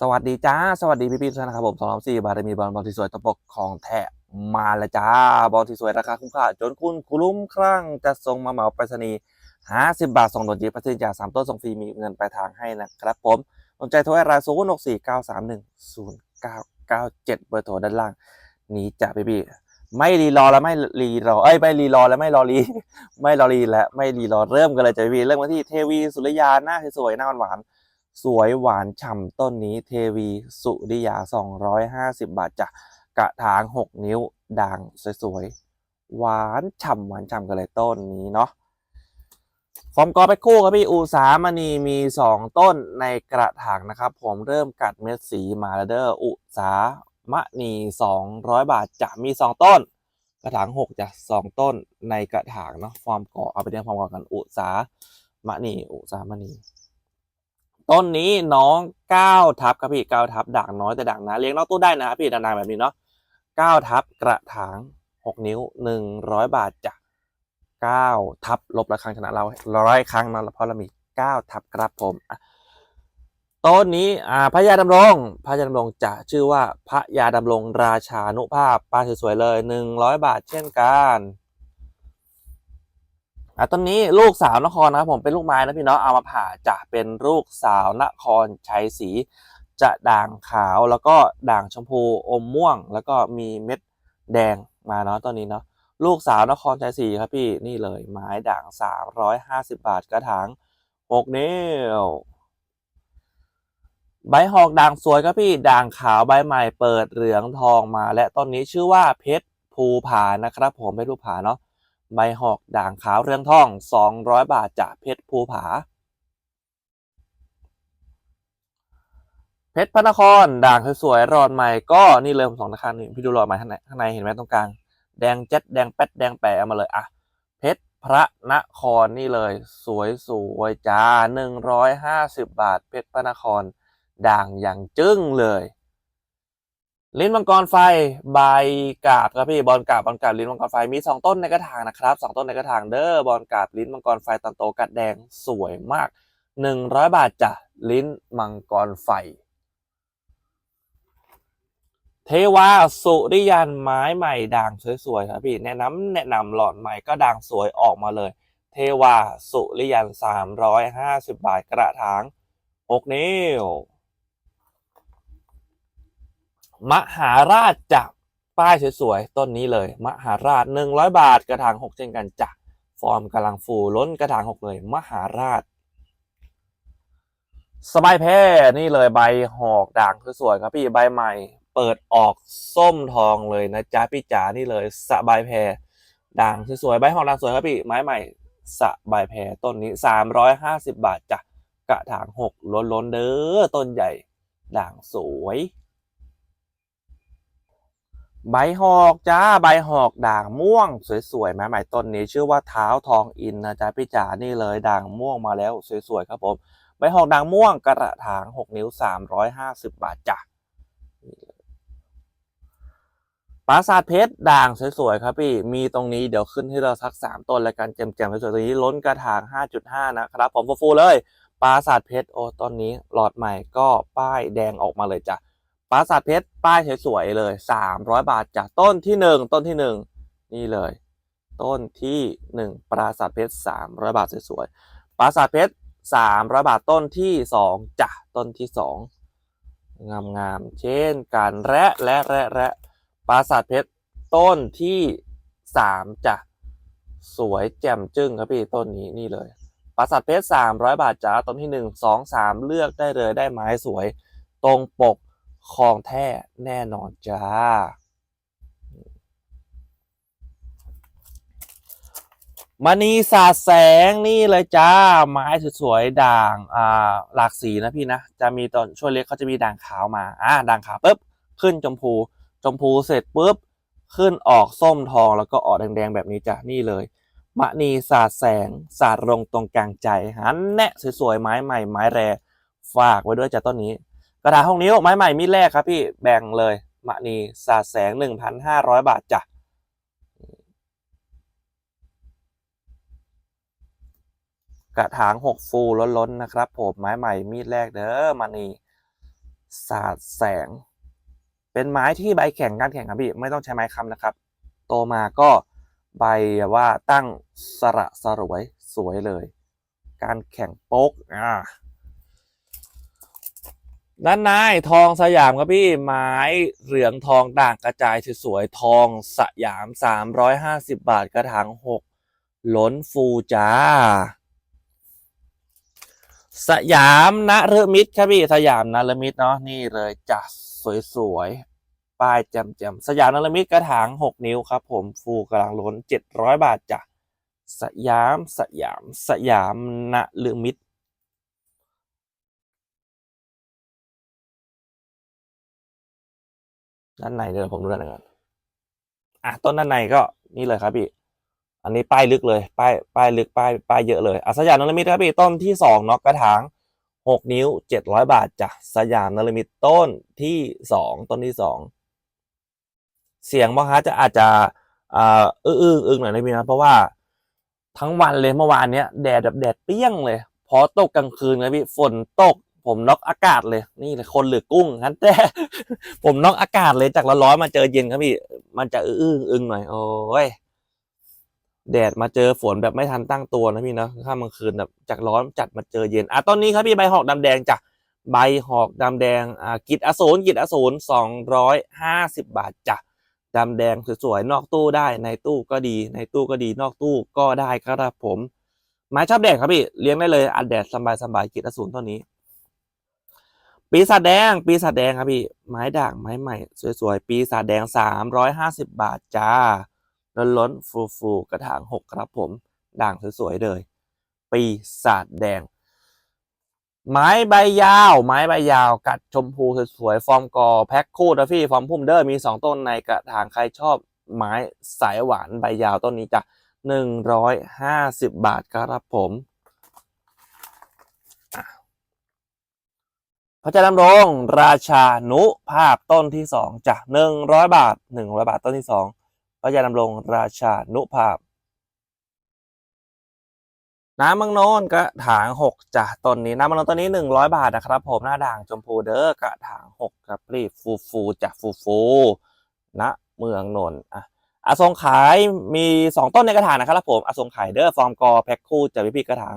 สวัสดีจ้า สวัสดีพี่พี่ๆทุกท่านนะครับผมสองสามสี่บาทมีบอลบอลที่สวยตะปกของแท้มาแล้วจ้า บอลที่สวยราคาคุ้มค่า จนคุณคลุ้มคลั่งจะส่งมาเหมาไปรษณีย์ห้าสิบบาทส่งโดนจีประสิทธิ์จากสามต้นส่งฟรีมีเงินปลายทางให้นะครับผมสนใจโทรรายศูนย์หกสี่เก้าสามหนึ่งศูนย์เก้าเก้าเจ็ดเบอร์โทรด้านล่าง นี้จ้ะพี่พี่ๆไม่รีรอแล้วไม่รีรอเอ้ยไม่รีรอแล้วไม่รอรีไม่รอรีและไม่รีรอเริ่มกันเลยจ้ะพี่พี่เริ่มกันที่เทวีสุริยาหน้าสวยหน้าหวาน สวยหวานฉ่ำต้นนี้เทวีสุริยา 250 บาทจ้ะกระถาง 6 นิ้วด่างสวยๆหวานฉ่ำหวานฉ่ำกันเลยต้นนี้เนาะฟอร์มกอไปคู่ครับพี่อุสามณีมี 2 ต้นในกระถางนะครับ ผมเริ่มกัดเม็ดสีมาลเด้ออุสามณี200 บาทจะมี 2 ต้น กระถาง6จ้ะ2ต้นในกระถางเนาะฟอร์มกอเอาไปเรียงฟอร์มกอกันอุสามณีอุสามณี ต้นนี้น้องเก้าทับครับพี่เก้าทับด่างน้อยแต่ด่างนาเลี้ยงนอกตู้ได้นะครับพี่ด่างๆแบบนี้เนาะเก้าทับกระถางหกนิ้วหนึ่งร้อยบาทจ้ะเก้าทับลบละครั้งชนะเราร้อยครั้งเนาะเพราะเรามีเก้าทับครับผมต้นนี้อ่าพระยาดำรงพระยาดำรงจะชื่อว่าพระยาดำรงราชานุภาพปลาสวยๆเลยหนึ่งร้อยบาทเช่นกัน อะต้นนี้ลูกสาวนครนะครับผมเป็นลูกไม้นะพี่เนาะเอามาผ่าจะเป็นลูกสาวนครชัยศรีจะด่างขาวแล้วก็ด่างชมพูอมม่วง แล้วก็มีเม็ดแดงมาเนาะต้นนี้เนาะลูกสาวนครชัยศรีครับพี่นี่เลยไม้ด่างสามร้อยห้าสิบบาทกระถางหกนิ้วใบหอกด่างสวยครับพี่ด่างขาวใบใหม่เปิดเหลืองทองมา และต้นนี้ชื่อว่าเพชรภูผานะครับ ผมเพชรภูผาเนาะ ใบหอกด่างขาวเรืองทอง 200 บาทจากเพชรภูผา เพชรพระนครด่างสวยๆรอดใหม่ก็นี่เลยผมสองราคาหนึ่งพี่ดูรอดใหม่ข้างในข้างในเห็นไหมตรงกลาง แดงเจ็ดแดงแป๊ดแดงแปะเอามาเลยอะเพชรพระนครนี่เลย สวยสวยจ้า150 บาท เพชรพระนคร ด่างอย่างจึ้งเลย ลิ้นมังกรไฟใบกาบครับพี่บอลกาบบอลกาบลิ้นมังกรไฟมีสองต้นในกระถางนะครับสองต้นในกระถางเด้อบอลกาบลิ้นมังกรไฟตอนโตกัดแดงสวยมากหนึ่งร้อยบาทจ้ะลิ้นมังกรไฟ เทวาสุริยันไม้ใหม่ด่างสวยๆครับพี่แนะนำแนะนำหลอดใหม่ก็ด่างสวยออกมาเลย เทวาสุริยันสามร้อยห้าสิบบาทกระถางหกนิ้ว มหาราชจากป้ายสวยๆต้นนี้เลย มหาราชหนึ่งร้อยบาทกระถางหกเช่นกันจ้ะฟอร์มกำลังฟูล้นกระถางหกเลย มหาราช สบายแพร่นี่เลยใบหอกด่างสวยๆครับพี่ใบใหม่ เปิดออกส้มทองเลยนะจ๊ะพี่จ๋านี่เลยสบายแพรด่างสวยๆใบหอกด่างสวยครับพี่ไม้ใหม่สบายแพรต้นนี้สามร้อยห้าสิบบาทจ้ะกระถางหกล้นๆเด้อต้นใหญ่ ด่างสวย ใบหอกจ้าใบหอกด่างม่วง สวยๆไม้ใหม่ต้นนี้ชื่อว่าเท้าทองอินนะจ๊ะพี่จ๋านี่เลยด่างม่วงมาแล้วสวยๆครับผมใบหอกด่างม่วงกระถาง 6 นิ้ว 350 บาทจ้ะปราสาทเพชรด่างสวยๆครับพี่ มีตรงนี้เดี๋ยวขึ้นให้เราสัก 3 ต้นแล้วกันแจ่มๆสวยๆตรงนี้ล้นกระถาง 5.5 นะครับผมฟูๆเลยปราสาทเพชรโอ้ตอนนี้หลอดใหม่ก็ป้ายแดงออกมาเลยจ้ะ ปราสาทเพชรป้ายสวยๆเลย 300 บาทจากต้นที่ 1 ต้นที่ 1 นี่เลย ต้นที่ 1 ปราสาทเพชร300 บาทสวยๆปราสาทเพชร300 บาทต้นที่ 2จ้ะต้นที่ 2 งามๆเช่นกันและและและและปราสาทเพชรต้นที่3จ้ะสวยแจ่มจึ้งครับพี่ต้นนี้นี่เลยปราสาทเพชร300 บาทจ้าต้นที่ 1 2 3 เลือกได้เลยได้ไม้สวย ตรงปก ของแท้แน่นอนจ้า มณีสาแสงนี่เลยจ้า ไม้สวยๆด่างอ่าหลากสีนะพี่นะ จะมีตอนช่วงเล็กเขาจะมีด่างขาวมา อ่าด่างขาวปุ๊บ ขึ้นชมพู ชมพูเสร็จปุ๊บ ขึ้นออกส้มทองแล้วก็ออกแดงๆแบบนี้จ้ะ นี่เลยมณีสาดแสงสาดลงตรงกลางใจหันแนะสวยๆไม้ใหม่ไม้แรฝากไว้ด้วยจ้ะต้นนี้ กระถางห้องนิ้วไม้ใหม่มีดแรกครับพี่แบ่งเลยมณีสาดแสงหนึ่งพันห้าร้อยบาทจ้ะกระถางหกฟูล้นๆนะครับผมไม้ใหม่มีดแรกเด้อมณีสาดแสง เป็นไม้ที่ใบแข็งการแข็งครับพี่ไม่ต้องใช้ไม้ค้ำนะครับ โตมาก็ใบแบบว่าตั้งสระสรวยสวยเลย การแข่งโป๊กอ่า ด้านในทองสยามครับพี่ไม้เหลืองทองด่างกระจายสวยๆทองสยาม 350 บาทกระถาง6ล้นฟูจ้า สยามนฤมิตรครับพี่สยามนฤมิตรเนาะนี่เลยจ้ะสวยๆป้ายแจ่มๆสยามนรมิตรกระถาง 6 นิ้วครับ ผมฟูกำลังล้น 700 บาทจ้ะสยามสยามสยามนรมิต ด้านในเดี๋ยวผมดูด้านในก่อนอะต้นด้านในก็นี่เลยครับพี่ อันนี้ป้ายลึกเลยป้ายป้ายลึกป้ายป้ายเยอะเลยอะสยามนรมิตรครับพี่ต้นที่สองเนาะกระถาง6นิ้ว700บาทจ้ะสยามนรมิตรต้นที่สองต้นที่สองเสียงบางฮะจะอาจจะอ่าอื้ออื้ออึงหน่อยนะพี่นะเพราะว่าทั้งวันเลยเมื่อวานเนี้ยแดดแบบแดดเปรี้ยงเลย พอตกกลางคืนนะพี่ฝนตก ผมน็อกอากาศเลยนี่เลยคนหรือกุ้งงั้นแต่ผมน็อกอากาศเลยจากร้อนมาเจอเย็นครับพี่ มันจะอื้ออึงหน่อย โอ้ยแดดมาเจอฝนแบบไม่ทันตั้งตัวนะพี่นะข้ามกลางคืนแบบจากร้อนจัดมาเจอเย็นอะตอนนี้ครับพี่ใบหอกดำแดงจ้ะใบหอกดำแดงอ่ากิจอสูรกิจอสูรสองร้อยห้าสิบบาทจ้ะดำแดงสวยๆนอกตู้ได้ในตู้ก็ดี ในตู้ก็ดีนอกตู้ก็ได้ครับผมไม้ชอบแดดครับพี่เลี้ยงได้เลยอัดแดดสบายๆกิจอสูรต้นนี้ ปีศาจแดง ปีศาจแดงครับพี่ ไม้ด่างไม้ใหม่ สวยๆ ปีศาจแดงสามร้อยห้าสิบบาทจ้า ล้นล้นฟูฟูๆกระถางหกครับผม ด่างสวยๆเลย ปีศาจแดง ไม้ใบยาว ไม้ใบยาว กัดชมพูสวยๆ ฟอร์มกอแพ็คคู่นะพี่ ฟอร์มพุ่มเดอร์มีสองต้นในกระถางใครชอบ ไม้สายหวานใบยาวต้นนี้จ้ะหนึ่งร้อยห้าสิบบาทครับผมอะ พระเจ้าดำรงราชานุภาพต้นที่สองจ้ะหนึ่งร้อยบาทหนึ่งร้อยบาทต้นที่สองพระเจ้าดำรงราชานุภาพ น้ำมังโนนกระถางหกจ้ะต้นนี้น้ำมังโนนต้นนี้หนึ่งร้อยบาทนะครับผมหน้าด่างชมพูเด้อกระถางหกครับรีบฟูฟูจ้ะฟูฟูณเมืองนนท์อะอาทรงขายมีสองต้นในกระถางนะครับผมอาทรงขายเด้อฟอร์มกอแพ็คคู่จะพี่พี่กระถาง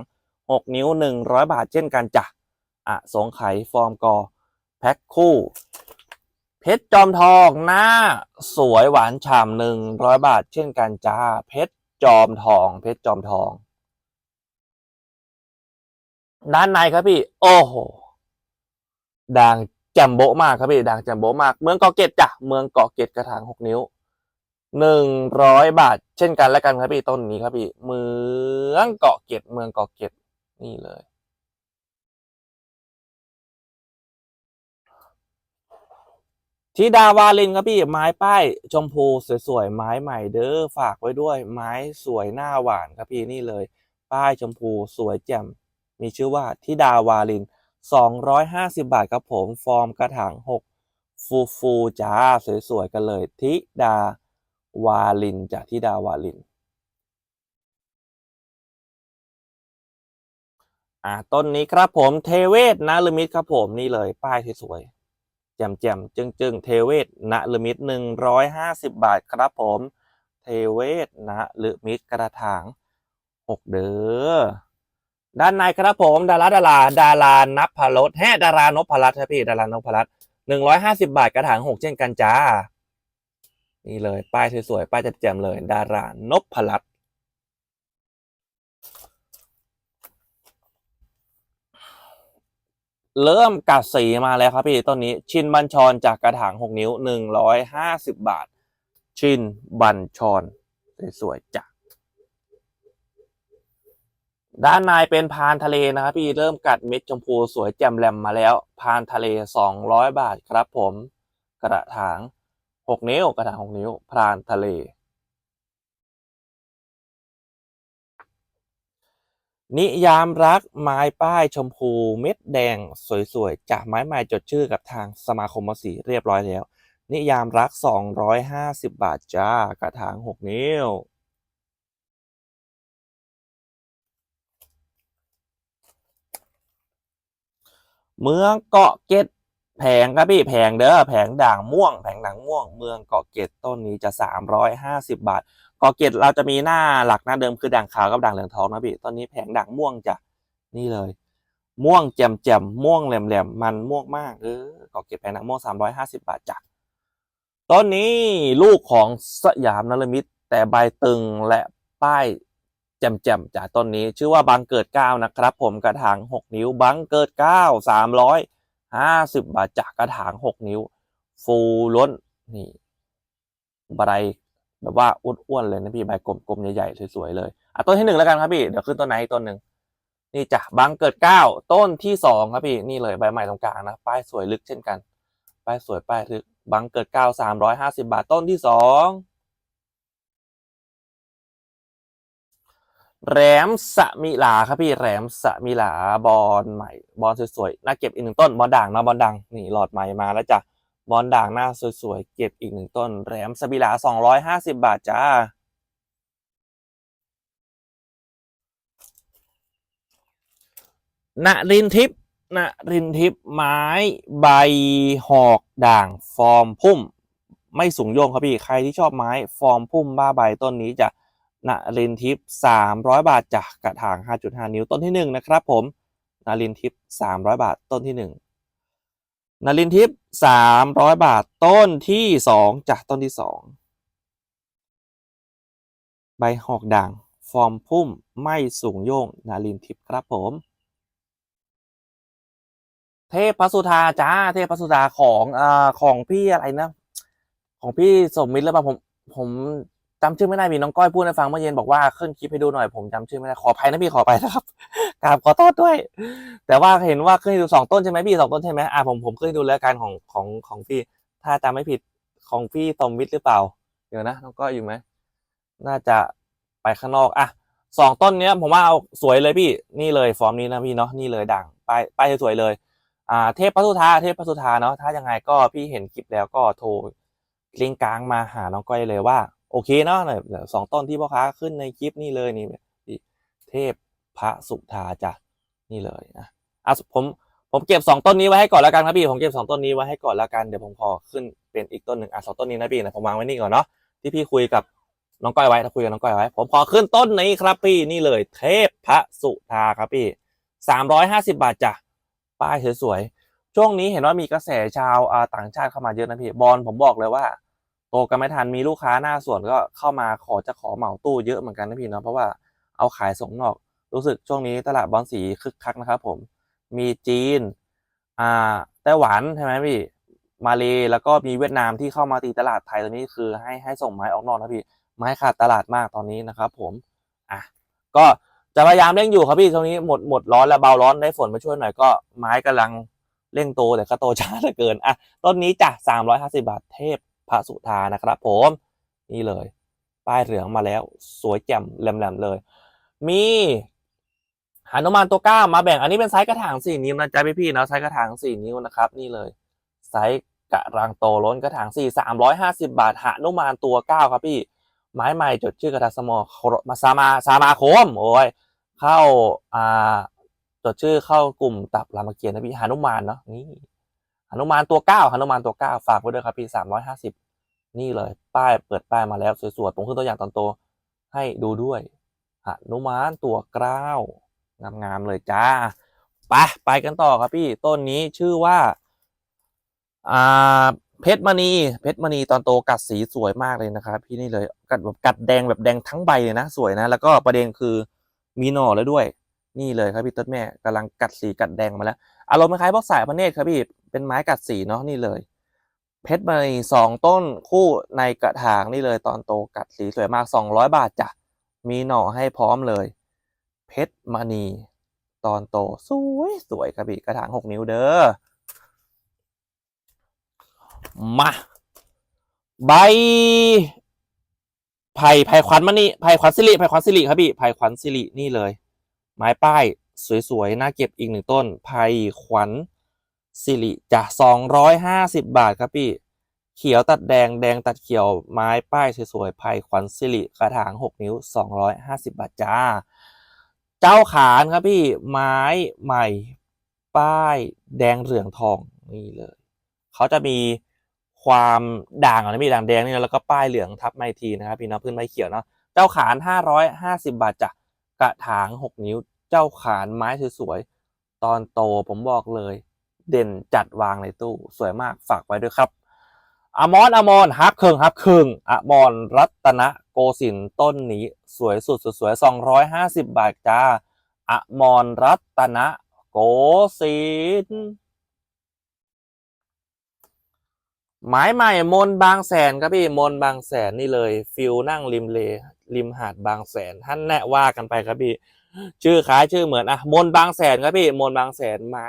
หกนิ้วหนึ่งร้อยบาทเช่นกันจ้ะ อะสงไขฟอร์มกอ แพ็คคู่ เพชรจอมทองหน้าสวยหวานฉ่ำหนึ่งร้อยบาทเช่นกันจ้า เพชรจอมทอง เพชรจอมทอง ด้านในครับพี่ โอ้โหด่างแจ่มโบมากครับพี่ด่างแจ่มโบมาก เมืองเกาะเกร็ดจ้ะเมืองเกาะเกร็ดกระถางหกนิ้วหนึ่งร้อยบาท เช่นกันแล้วกันครับพี่ต้นนี้ครับพี่เมืองเกาะเกร็ดเมืองเกาะเกร็ดนี่เลย ธิดาวาลินครับพี่ไม้ป้ายชมพูสวยๆไม้ใหม่เด้อฝากไว้ด้วย ไม้สวยหน้าหวานครับพี่นี่เลย ป้ายชมพูสวยแจ่มมีชื่อว่าธิดาวาลิน 250 บาทครับผมฟอร์มกระถาง6ฟูฟูจ้าสวยๆกันเลยธิดาวาลินจากธิดาวาลินอ่าต้นนี้ครับผมเทเวศนะลมิตครับผมนี่เลย ป้ายสวยๆ แจ่มๆจึงๆเทเวศนะลมิตหนึ่งร้อยห้าสิบบาทครับผม เทเวศนะลมิตกระถางหกเด้อด้านในครับผม ดาราดาราดารานับพลดแฮดารานพพลัดครับพี่ดารานพพลัดหนึ่งร้อยห้าสิบาทกระถางหกเช่นกันจ้า นี่เลยป้ายสวยๆป้ายแจ่มๆเลย ดารานพพลัด เริ่มกัดสีมาแล้วครับพี่ต้นนี้ ชินบัญชรจากกระถางหกนิ้วหนึ่งร้อยห้าสิบบาท ชินบัญชรสวยๆจ้ะด้านในเป็นพานทะเลนะครับพี่เริ่มกัดเม็ดชมพูสวยแจ่มแหลมมาแล้ว พานทะเลสองร้อยบาทครับผม กระถางหกนิ้ว กระถางหกนิ้วพานทะเล นิยามรักไม้ป้ายชมพูเม็ดแดงสวยๆ จากไม้ใหม่จดชื่อกับทางสมาคมมสีเรียบร้อยแล้ว นิยามรัก 250 บาทจ้ากระถาง 6 นิ้ว เมืองเกาะเก็ด แผงครับพี่แผงเด้อแผงด่างม่วง แผงด่างม่วง เมืองเกาะเกร็ดต้นนี้จะสามร้อยห้าสิบาทเกาะเกร็ดเราจะมีหน้าหลักหน้าเดิมคือด่างขาวกับด่างเหลืองทองนะพี่ต้นนี้แผงด่างม่วงจะนี่เลย ม่วงแจ่มแจ่มม่วงแหลมแหลมมันม่วงมากเออเกาะเกร็ดแผงด่างม่วงสามร้อยห้าสิบาทจ้ะต้นนี้ลูกของสยามนรมิตแต่ใบตึงและป้ายแจ่มแจ่มจากต้นนี้ชื่อว่าบังเกิดเก้านะครับ ผมกระถางหกนิ้วบังเกิดเก้าสามร้อย ห้าสิบบาทจากกระถางหกนิ้ว ฟูล้นนี่ใบแบบว่าอ้วนๆเลยนะพี่ใบกลมๆใหญ่ๆสวยๆเลยอะต้นที่หนึ่งแล้วกันครับพี่เดี๋ยวขึ้นต้นไหนอีกต้นหนึ่งนี่จ้ะบังเกิดเก้าต้นที่สองครับพี่นี่เลยใบใหม่ตรงกลางนะป้ายสวยลึกเช่นกัน ป้ายสวยป้ายลึกบังเกิดเก้าสามร้อยห้าสิบาทต้นที่สอง แหลมสมิลาครับพี่แหลมสมิลาบอลใหม่บอลสวยๆน่าเก็บอีกหนึ่งต้นบอลด่างนะบอลด่างนี่หลอดใหม่มาแล้วจ้ะบอลด่างหน้าสวยๆเก็บอีกหนึ่งต้นแหลมสมิลาสองร้อยห้าสิบบาทจ้าณรินทิพย์ณรินทิพย์ไม้ใบหอกด่างฟอร์มพุ่ม ไม่สูงโยงครับพี่ใครที่ชอบไม้ฟอร์มพุ่มบ้าใบต้นนี้จะ นารินทิพย์สามร้อยบาทจากกระถางห้าจุดห้านิ้วต้นที่หนึ่งนะครับผมนารินทิพย์สามร้อยบาทต้นที่หนึ่งนรินทิพย์สามร้อยบาทต้นที่สองจากต้นที่สองใบหอกด่าง ฟอร์มพุ่มไม่สูงโยงนารินทิพย์ครับผม เทพพสุธาจ้าเทพพสุธาของอ่าของพี่อะไรนะ ของพี่สมมิตรหรือเปล่าผมผม จำชื่อไม่ได้มีน้องก้อยพูดให้ฟังเมื่อเย็นบอกว่าขึ้นคลิปให้ดูหน่อยผมจำชื่อไม่ได้ขออภัยนะพี่ขอไปนะครับกราบขอโทษด้วย แต่ว่าเห็นว่าขึ้นดูสองต้นใช่ไหมพี่สองต้นใช่ไหมอ่าผมผมขึ้นดูแล้วกันของของของพี่ ถ้าจำไม่ผิดของพี่สมมิตรหรือเปล่า เดี๋ยวนะน้องก้อยอยู่ไหมน่าจะไปข้างนอกอะสองต้นเนี้ย ผมว่าเอาสวยเลยพี่นี่เลย ฟอร์มนี้นะพี่เนาะนี่เลยด่างป้ายป้ายสวยเลย อ่า เทพพระสุธาเทพพระสุธาเนาะถ้ายังไงก็พี่เห็นคลิปแล้วก็โทรลิงก์กลางมาหาน้องก้อยเลยว่า โอเคเนาะเดี๋ยวสองต้นที่พ่อค้าขึ้นในคลิปนี่เลยนี่เทพพระสุธาจ้ะนี่เลยนะอะผมผมเก็บสองต้นนี้ไว้ให้ก่อนแล้วกันครับพี่ผมเก็บสองต้นนี้ไว้ให้ก่อนแล้วกันเดี๋ยวผมขอขึ้นเป็นอีกต้นหนึ่งอะสองต้นนี้นะพี่นะผมวางไว้นี่ก่อนเนาะที่พี่คุยกับน้องก้อยไว้ถ้าคุยกับน้องก้อยไว้ ผมขอขึ้นต้นนี้ครับพี่นี่เลย เทพพระสุธาครับพี่สามร้อยห้าสิบาทจ้ะป้ายสวยๆช่วงนี้เห็นว่ามีกระแสชาวต่างชาติเข้ามาเยอะนะพี่บอลผมบอกเลยว่า โตกันไม่ทันมีลูกค้าหน้าสวนก็เข้ามาขอจะขอเหมาตู้เยอะเหมือนกันนะพี่เนาะเพราะว่าเอาขายส่งนอก รู้สึกช่วงนี้ตลาดบอลสีคึกคักนะครับ ผมมีจีนอ่าไต้หวันใช่ไหมพี่มาเลแล้วก็มีเวียดนามที่เข้ามาตีตลาดไทยตอนนี้คือให้ให้ส่งไม้ออกนอกนะพี่ไม้ขาดตลาดมากตอนนี้นะครับ ผมอะก็จะพยายามเร่งอยู่ครับพี่ช่วงนี้หมดหมดร้อนแล้วเบาร้อนได้ฝนมาช่วยหน่อยก็ไม้กำลังเร่งโตแต่ก็โตช้าเหลือเกินอะต้นนี้จ้ะสามร้อยห้าสิบาทเทพ พระสุธานะครับ ผมนี่เลย ป้ายเหลืองมาแล้ว สวยแจ่มแหลมๆเลย มีหานุมานตัวเก้ามาแบ่งอันนี้เป็นไซส์กระถางสี่นิ้วนะจ๊ะพี่ๆเนาะไซส์กระถางสี่นิ้วนะครับ นี่เลยไซส์กระรังโตล้นกระถางสี่สามร้อยห้าสิบาทหานุมานตัวเก้าครับพี่ไม้ใหม่จดชื่อกระดาสมอมาสามาสามาโคมโอ้ยเข้าอ่าจดชื่อเข้ากลุ่มตับรามเกียรตินะพี่หานุมานเนาะนี่ นุมานตัวเก้าหนุมานตัวเก้าฝากไว้ด้วยครับพี่สามร้อยห้าสิบนี่เลย ป้ายเปิดป้ายมาแล้วสวยๆผมขึ้นตัวอย่างตอนโตให้ดูด้วยหนุมานตัวเก้างามๆเลยจ้าไปไปกันต่อครับพี่ต้นนี้ชื่อว่าอ่าเพชรมณีเพชรมณีตอนโตกัดสีสวยมากเลยนะครับพี่นี่เลยกัดแบบกัดแดงแบบแดงทั้งใบเลยนะสวยนะ แล้วก็ประเด็นคือมีหน่อแล้วด้วย นี่เลยครับพี่ต้นแม่กำลังกัดสีกัดแดงมาแล้วอารมณ์คล้ายพวกสายพระเนตรครับพี่ เป็นไม้กัดสีเนาะนี่เลย เพชรมณีสองต้นคู่ในกระถางนี่เลยตอนโตกัดสีสวยมากสองร้อยบาทจ้ะมีหน่อให้พร้อมเลย เพชรมณีตอนโตสวยสวยครับพี่กระถางหกนิ้วเด้อมา ใบไผ่ไผ่ขวัญมานี่ไผ่ขวัญสิริไผ่ขวัญสิริครับพี่ไผ่ขวัญสิรินี่เลย ไม้ป้าย สวยๆน่าเก็บอีกหนึ่งต้นไผ่ขวัญ สิริจะสองร้อยห้าสิบบาทครับพี่ เขียวตัดแดงแดงตัดเขียวไม้ป้ายสวยๆไผ่ขวัญสิริกระถางหกนิ้วสองร้อยห้าสิบบาทจ้า เจ้าขานครับพี่ไม้ใหม่ ป้ายแดงเหลืองทองนี่เลย เขาจะมีความด่างนะมีด่างแดงนี่แล้วก็ป้ายเหลืองทับไม้ทีนะครับพี่น้องพื้นไม้เขียวเนาะเจ้าขานห้าร้อยห้าสิบาทจ้ะกระถางหกนิ้ว เจ้าขานไม้สวยๆตอนโตผมบอกเลย เด่นจัดวางในตู้สวยมากฝากไว้ด้วยครับอมอนอมอนฮับเคิงฮับเคิงอมอนรัตนโกสินต้นนี้สวยสุดสวยสองร้อยห้าสิบบาทจ้าอมอนรัตนโกสินหมายใหม่มนบางแสนครับพี่มนบางแสนนี่เลยฟิลนั่งริมเลริมหาดบางแสนท่านแน่ว่ากันไปครับพี่ ชื่อคล้ายชื่อเหมือนอะมนบางแสนครับพี่มนบางแสนไม้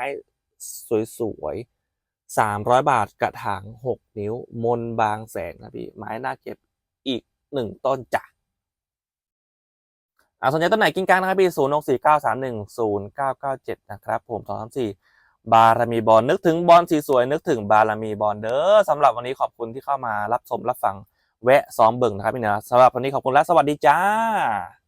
สวยๆสามร้อยบาทกระถางหกนิ้ว มนบางแสนครับพี่ ไม้น่าเก็บอีกหนึ่งต้นจ้ะอ่าสนใจต้นไหนกินกลางนะครับพี่ศูนย์หกสี่เก้าสามหนึ่งศูนย์เก้าเก้าเจ็ดนะครับ ผมสองสามสี่บารมีบอลนึกถึงบอลสีสวยนึกถึงบารมีบอลเด้อสำหรับวันนี้ขอบคุณที่เข้ามารับชมรับฟังแวะซ้อมเบิ่งนะครับพี่เนะสำหรับวันนี้ขอบคุณและสวัสดีจ้า